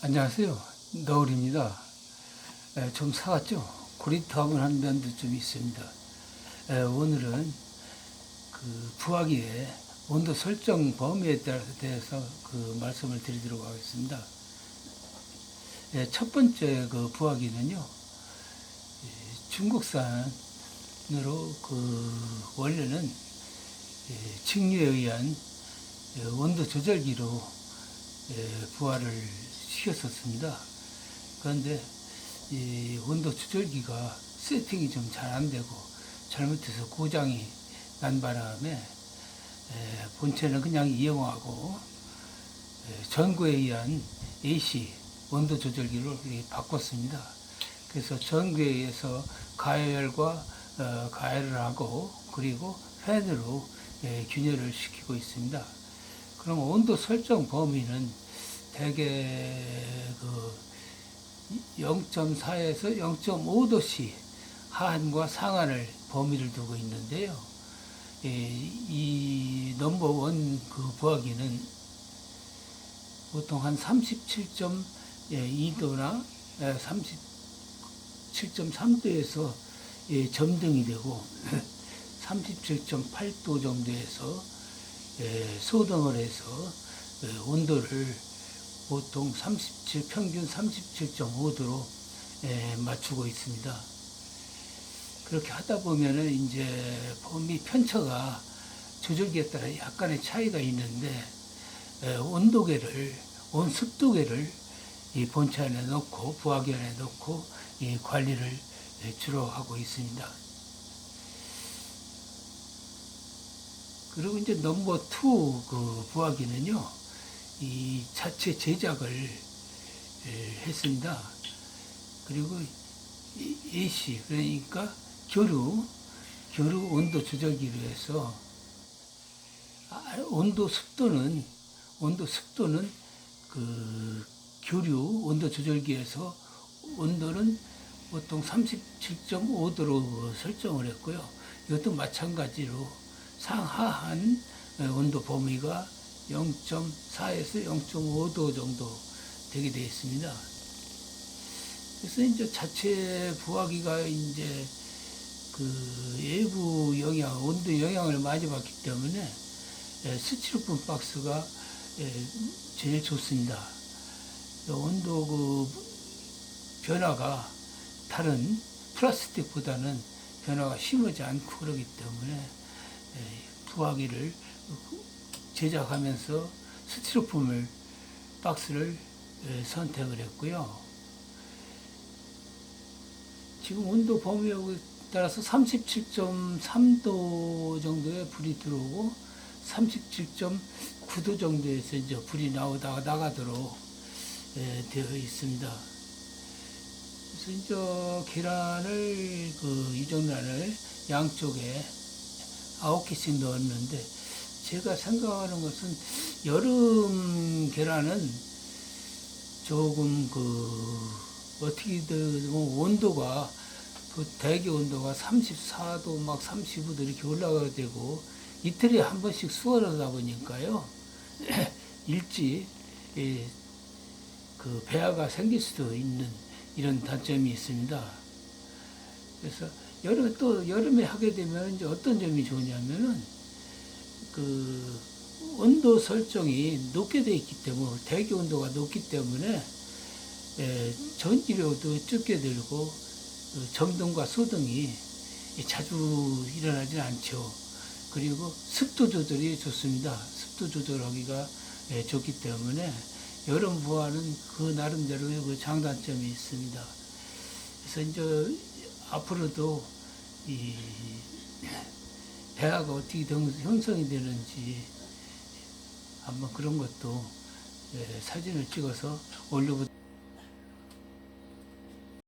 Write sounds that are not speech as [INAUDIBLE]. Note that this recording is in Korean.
안녕하세요. 너울입니다. 에, 좀 사왔죠? 고리타분한 면도 좀 있습니다. 에, 오늘은 그 부화기의 온도 설정 범위에 대해서 그 말씀을 드리도록 하겠습니다. 에, 첫 번째 그 부화기는요, 이 중국산으로 그 원래는 예, 직류에 의한 예, 온도 조절기로 예, 부화를 시켰었습니다. 그런데 이 온도 조절기가 세팅이 좀 잘 안 되고 잘못해서 고장이 난 바람에 에, 본체는 그냥 이용하고 에, 전구에 의한 AC 온도 이렇게 바꿨습니다. 그래서 전구에 의해서 가열과 어, 가열을 하고 그리고 팬으로 예, 균열을 시키고 있습니다. 그럼 온도 설정 범위는 대개 그 0.4에서 0.5도씨 하한과 상한을 범위를 두고 있는데요. 예, 이 넘버원 그 부하기는 보통 한 37.2도나 37.3도에서 예, 점등이 되고 [LAUGHS] 37.8도 정도에서 예, 소등을 해서 예, 온도를 보통 37 평균 37.5도로 예, 맞추고 있습니다. 그렇게 하다 보면은 이제 범위 편차가 조절기에 따라 약간의 차이가 있는데 예, 온도계를 온 습도계를 이 본체 안에 넣고 부하기 안에 넣고 이 관리를 예, 주로 하고 있습니다. 그리고 이제 넘버 투그 부하기는요, 이 자체 제작을 에, 했습니다. 그리고 이 AC 그러니까 교류 교류 온도 조절기로 해서 아, 온도 습도는 온도 습도는 그 교류 온도 조절기에서 온도는 보통 37.5도로 설정을 했고요. 이것도 마찬가지로 상하한 온도 범위가 0.4에서 0.5도 정도 되게 되어 있습니다. 그래서 이제 자체 부하기가 이제 그 외부 영향, 온도 영향을 많이 받기 때문에 에, 스티로폼 박스가 에, 제일 좋습니다. 온도 그 변화가 다른 플라스틱보다는 변화가 심하지 않고 그러기 때문에 에, 부하기를 제작하면서 스티로폼을 박스를 에, 선택을 했고요. 지금 온도 범위에 따라서 37.3도 정도의 불이 들어오고 37.9도 정도에서 이제 불이 나오다가 나가도록 에, 되어 있습니다. 그래서 이제 계란을 그 유정란을 양쪽에 아홉 개씩 넣었는데 제가 생각하는 것은 여름 계란은 조금 그 어떻게든 뭐 온도가 그 대기 온도가 34도 막 35도 이렇게 올라가야 되고 이틀에 한 번씩 수월하다 보니까요 [CLEARS THROAT] 일찍 예, 그 배아가 생길 수도 있는 이런 단점이 있습니다. 그래서 여름 또 여름에 하게 되면 이제 어떤 점이 좋냐면은 그 온도 설정이 높게 돼 있기 때문에 대기 온도가 높기 때문에 에, 전기료도 적게 들고 그 점등과 소등이 자주 일어나지 않죠. 그리고 습도 조절이 좋습니다. 습도 조절하기가 에, 좋기 때문에 여름 부화는 그 나름대로의 그 장단점이 있습니다. 그래서 이제 앞으로도 이 배아가 어떻게 형- 형성이 되는지 한번 그런 것도 예, 사진을 찍어서 올려보도록